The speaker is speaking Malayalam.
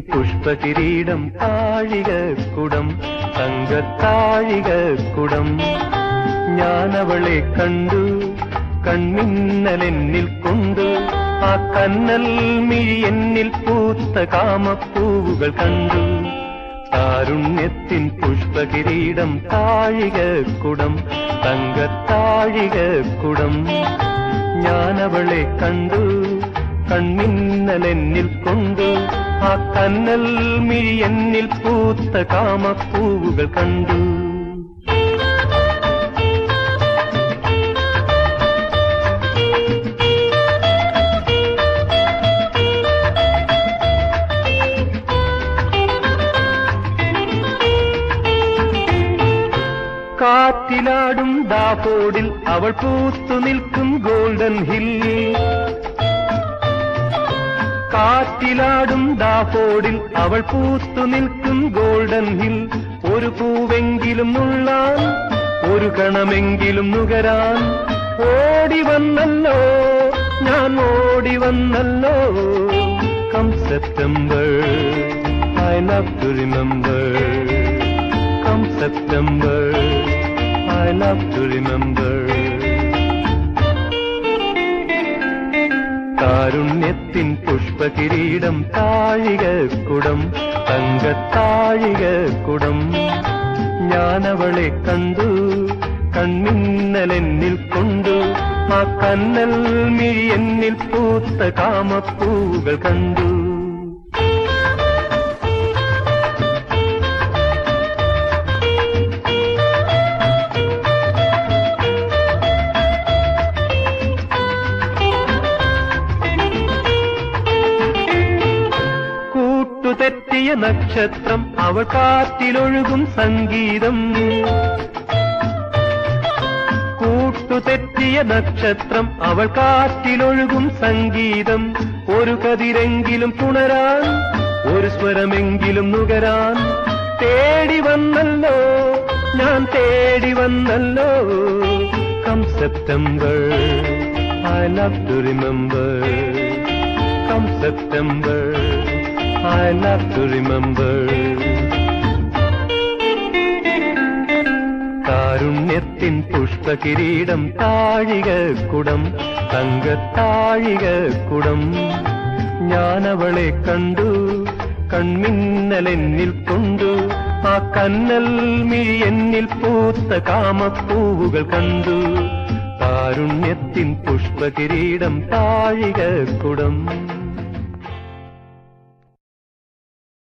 പുഷ്പകിരീടം താഴിക കുടം തങ്കത്താഴിക കുടം ഞാനവളെ കണ്ടു കൺമിന്നലെന്നിൽ കൊണ്ടു. ആ കന്നൽ മിഴി എന്നിൽ പൂത്ത കാമപ്പൂവുകൾ കണ്ടു. താരുണ്യത്തിൻ പുഷ്പകിരീടം താഴിക കുടം തങ്കത്താഴിക കുടം ഞാനവളെ കണ്ടു കൺമിന്നലെന്നിൽ കൊണ്ട് ആ കന്നൽ മിഴി എന്നിൽ പൂത്ത കാമപ്പൂവുകൾ കണ്ടു. കാറ്റിലാടും ദാപോടിൽ അവൾ പൂത്തു നിൽക്കും ഗോൾഡൻ ഹിൽ. കാറ്റിലാടും ഡാഫോഡിൽ അവൾ പൂത്തു നിൽക്കും ഗോൾഡൻ ഹിൽ. ഒരു പൂവെങ്കിലും നുള്ളാൻ ഒരു കണമെങ്കിലും നുകരാൻ. ഓടി വന്നല്ലോ ഞാൻ ഓടി വന്നല്ലോ. Come September I love to remember come September I love to remember കാരുണ്യത്തിൻ പുഷ്പകിരീടം താഴിക കുടം തങ്കത്താഴിക കുടം ഞാനവളെ കണ്ടു കണ്ണിന്നലെന്നിൽ കൊണ്ടു. ആ കന്നൽ മിഴി എന്നിൽ പൂത്ത കാമപ്പൂകൾ കണ്ടു. കൂട്ടുതെറ്റിയ നക്ഷത്രം അവൾ കാറ്റിലൊഴുകും സംഗീതം കൂട്ടുതെറ്റിയ നക്ഷത്രം അവൾ കാറ്റിലൊഴുകും സംഗീതം. ഒരു കതിരെങ്കിലും പുണരാൻ ഒരു സ്വരമെങ്കിലും നുകരാൻ. തേടി വന്നല്ലോ ഞാൻ തേടി വന്നല്ലോ. Come September I love to remember come September. I love to remember. കാരുണ്യത്തിൻ പുഷ്പകിരീടം താഴിക കുടം തങ്കത്താഴിക കുടം. ഞാനവളെ കണ്ടു കൺമിന്നലെന്നിൽ കൊണ്ടു ആ കന്നൽ മിഴി എന്നിൽ പൂത്ത കാമപ്പൂവുകൾ കണ്ടു. കാരുണ്യത്തിൻ പുഷ്പകിരീടം താഴിക കുടം.